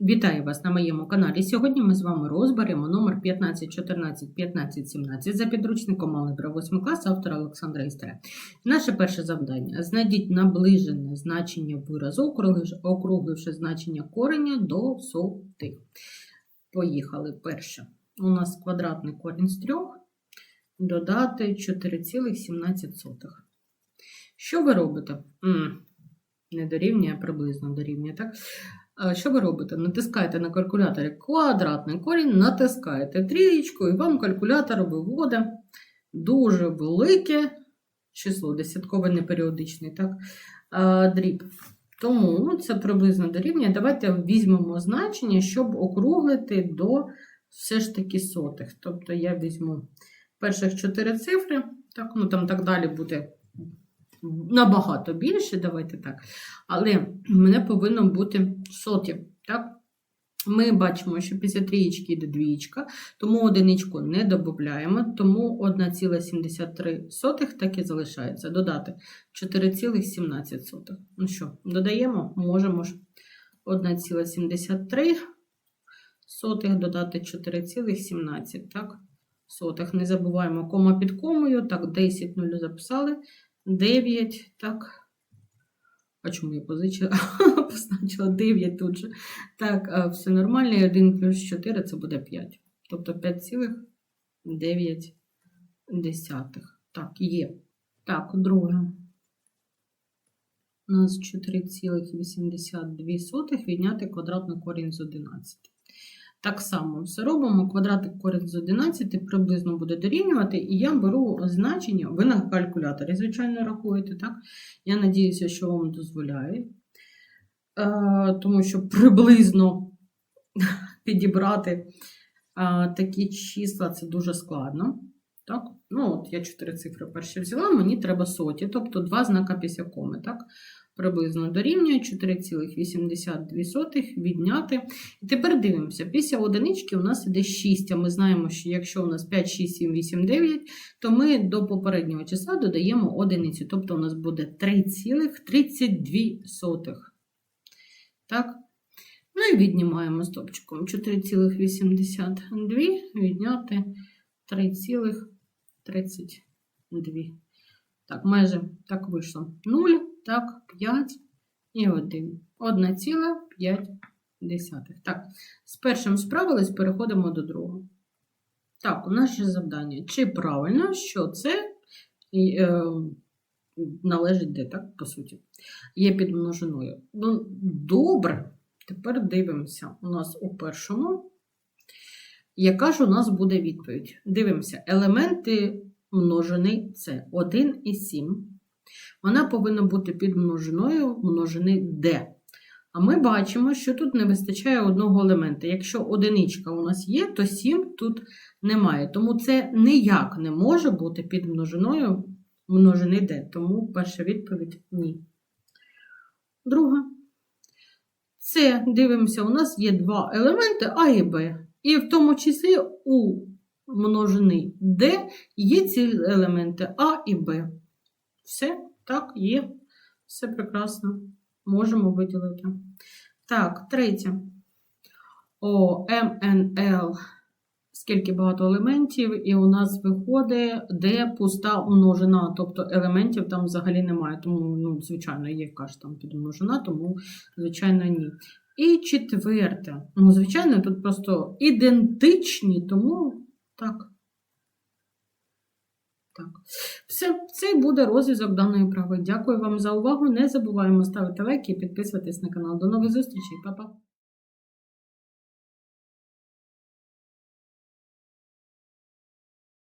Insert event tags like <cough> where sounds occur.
Вітаю вас на моєму каналі. Сьогодні ми з вами розберемо номер 1514 1517 за підручником Алгебра 8 клас автора Олександра Істера. Наше перше завдання: знайдіть наближене значення виразу, округливши- значення кореня до сотих. Поїхали. Перше. У нас квадратний корінь з 3 додати 4,17. Що ви робите? М, Не дорівнює, приблизно дорівнює, так? Що ви робите? Натискаєте на калькуляторі квадратний корінь, натискаєте трієчку, і вам калькулятор виводить дуже велике число, десяткове неперіодичний, так? дріб. Тому ну, це приблизно дорівнює. Давайте візьмемо значення, щоб округлити до все ж таки сотих. Тобто я візьму перших чотири цифри, так, ну там так далі буде набагато більше, давайте так. Але мене повинно бути соті. Так? Ми бачимо, що після трієчки йде двієчка, тому одиничку не додаємо, тому 1,73 так і залишається. Додати 4,17. Ну що, додаємо? Можемо ж 1,73 додати 4,17. Так? Сотих. Не забуваємо кома під комою. Так, 10 нуль записали. 9, так. А чому я позичила? <laughs> Позначила 9 тут же. Так, все нормально. І 1 плюс 4 це буде 5. Тобто 5,9. Так, є. Так, друге. У нас 4,82 відняти квадратний корінь з 11. Так само все робимо. Квадратик корінь з 11 приблизно буде дорівнювати, і я беру значення, ви на калькуляторі, звичайно, рахуєте, так? Я надіюся, що вам дозволяє. Е, тому що приблизно <laughs> підібрати е, такі числа це дуже складно. Так? Ну, от Я чотири цифри перші взяла, мені треба соті, тобто два знака після коми. Так? Приблизно дорівнює 4,82 відняти. І тепер дивимося, після одинички у нас іде 6, а ми знаємо, що якщо у нас 5, 6, 7, 8, 9, то ми до попереднього числа додаємо одиницю, тобто у нас буде 3,32. Так? Ну і віднімаємо стопчиком 4,82 відняти 3,32. Так, майже так вийшло 0. Так, 5 і 1. 1,5. Так, з першим справились, переходимо до другого. Так, у нас ще завдання. Чи правильно, що це е, належить де, так, по суті, є під множиною. Ну, добре, тепер дивимося. У нас у першому. Яка ж у нас буде відповідь? Дивимося, елементи множини це 1 і 7 вона повинна бути під множиною множини D. А ми бачимо, що тут не вистачає одного елемента. Якщо одиничка у нас є, то 7 тут немає. Тому це ніяк не може бути під множиною множини D. Тому перша відповідь ні. Друга. Це, дивимося, у нас є два елементи А і Б. І в тому числі у множини D є ці елементи А і Б. Все. Так, є. Все прекрасно. Можемо виділити. Так, третє. О, МНЛ. Скільки багато елементів, і у нас виходить, де пуста множина, тобто елементів там взагалі немає. Тому, ну, звичайно, є яка ж там підмножина, тому, звичайно, ні. І четверте. Ну, звичайно, тут просто ідентичні, тому так. Так, все, це буде розв'язок даної прави. Дякую вам за увагу. Не забуваємо ставити лайки і підписуватись на канал. До нових зустрічей, Па-па!